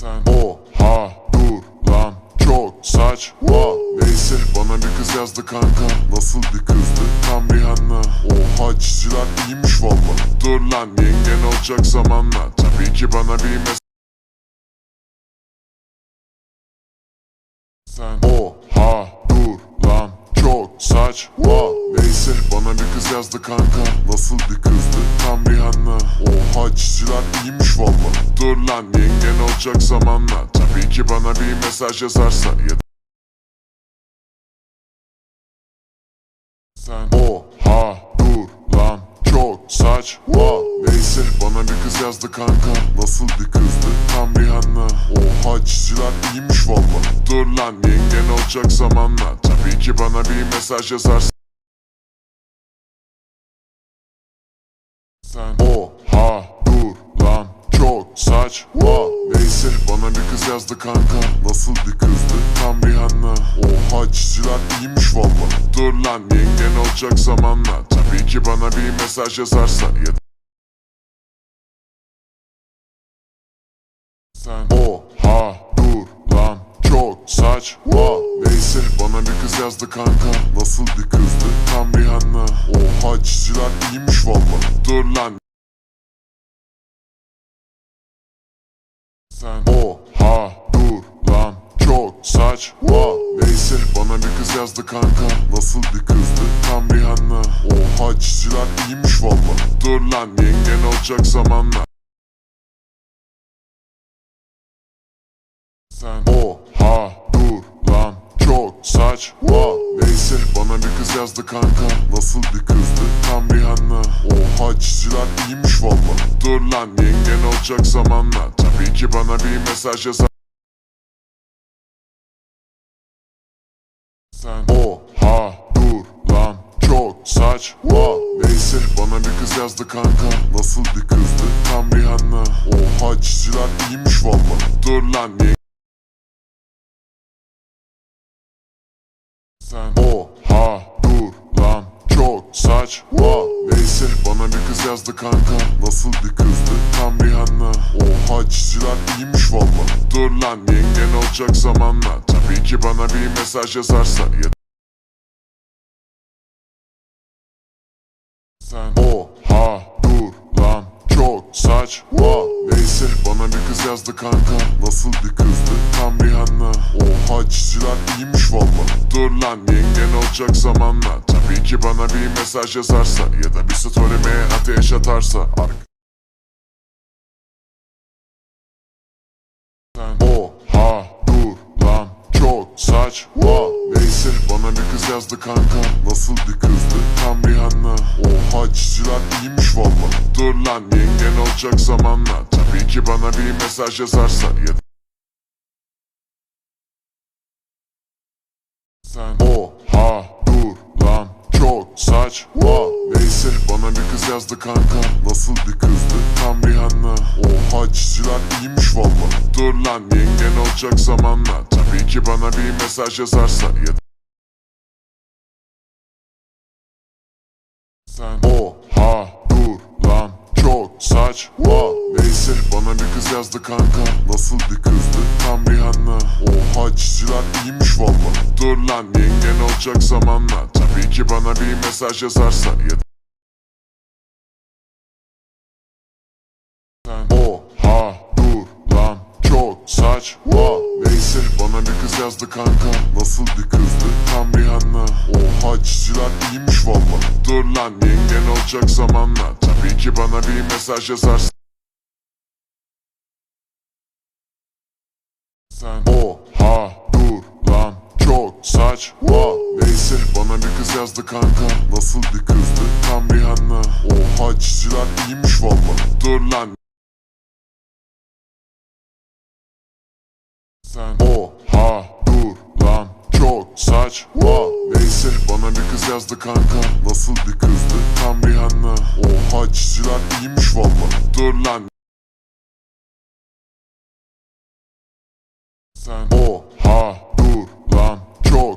Sen oha dur lan çok saçma Neyse bana bir kız yazdı kanka. Nasıl bir kızdı? Tam Rihanna. Oha çizgiler iyiymiş valla Dur lan yengen olacak zamanla. Tabii ki bana bir mesaj Sen oha dur lan çok saçma Neyse bana bir kız yazdı kanka. Nasıl bir kızdı? Tam Rihanna Oha çizgiler iyiymiş valla. Dur lan yengen olacak zamanla. Tabii ki bana bir mesaj yazarsa ya Sen oha dur lan. Çok saçma. Neyse bana bir kız yazdı kanka. Nasıl bir kızdı? Tam Rihanna. Oha çizgiler iyiymiş valla. Dur lan yengen olacak zamanla. Tabii ki bana bir mesaj yazarsa Sen çok saçma Neyse bana bir kız yazdı kanka. Nasıl bir kızdı? Tam Rihanna Oha çizgiler iyiymiş valla Dur lan yengen olacak zamanla. Tabii ki bana bir mesaj yazarsa ya Sen oha dur lan. Çok saçma Neyse bana bir kız yazdı kanka. Nasıl bir kızdı? Tam Rihanna Oha çizgiler iyiymiş valla Dur lan saçma Neyse bana bir kız yazdı kanka. Nasıl bir kızdı? Tam Rihanna. Oha çizgiler iyiymiş valla. Dur lan yengen olacak zamanla. Sen oha dur lan. Çok saçma Neyse bana bir kız yazdı kanka. Nasıl bir kızdı? Tam Rihanna. Oha çizgiler iyiymiş valla. Dur lan yengen olacak zamanla. Tabii ki bana bir mesaj yazar Sen oha dur lan çok saçma. Neyse bana bir kız yazdı kanka. Nasıl bir kızdı? Tam Rihanna. Oha çizgiler iyiymiş valla Dur lan yengen Sen oha dur lan çok saçma. Neyse bana bir kız yazdı kanka. Nasıl bir kızdı? Tam Rihanna. Oha çizgiler iyiymiş valla Dur lan yengen olacak zamanla Tabii ki bana bir mesaj yazarsa ya Sen oha dur lan çok saçma. Neyse bana bir kız yazdı kanka. Nasıl bir kızdı tam Rihanna Oha çizgiler iyiymiş valla Dur lan yengen olacak zamanla. Tabii ki bana bir mesaj yazarsa Ya da bir story'me ateş atarsa. Ark çok saçma Neyse bana bir kız yazdı kanka. Nasıl bir kızdı? Tam Rihanna. Oha çizgiler iyiymiş valla Dur lan yengen olacak zamanla. Tabii ki bana bir mesaj yazarsa ya Sen oha dur lan çok saçma Neyse bana bir kız yazdı kanka. Nasıl bir kızdı? Tam Rihanna. Oha iyiymiş Dur lan. Yengen olacak zamanla. Tabii ki bana bir mesaj yazarsa ya da Sen oha dur lan. Çok saçma. Neyse bana bir kız yazdı kanka. Nasıl bir kızdı tam Rihanna Oha çizgiler iyiymiş valla Dur lan yengen olacak zamanla. Tabii ki bana bir mesaj yazarsa ya çok saçma Neyse bana bir kız yazdı kanka. Nasıl bir kızdı? Tam Rihanna. Oha çizgiler iyiymiş valla Dur lan yengen olacak zamanla. Tabii ki bana bir mesaj yazarsa Sen oha dur lan. Çok saçma Neyse bana bir kız yazdı kanka. Nasıl bir kızdı? Tam Rihanna. Oha çizgiler iyiymiş valla Dur lan Sen oha dur lan. Çok saçma. Neyse bana bir kız yazdı kanka. Nasıl bir kızdı? Tam Rihanna Oha çizgiler iyiymiş valla Dur lan. Sen. Oha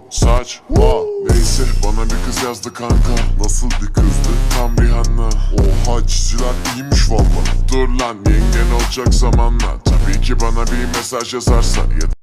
çok saçma Neyse. Bana bir kız yazdı kanka. Nasıl bir kızdı? Tam Rihanna. Oha çizgiler iyiymiş valla Dur lan yengen olacak zamanla. Tabii ki bana bir mesaj yazarsa ya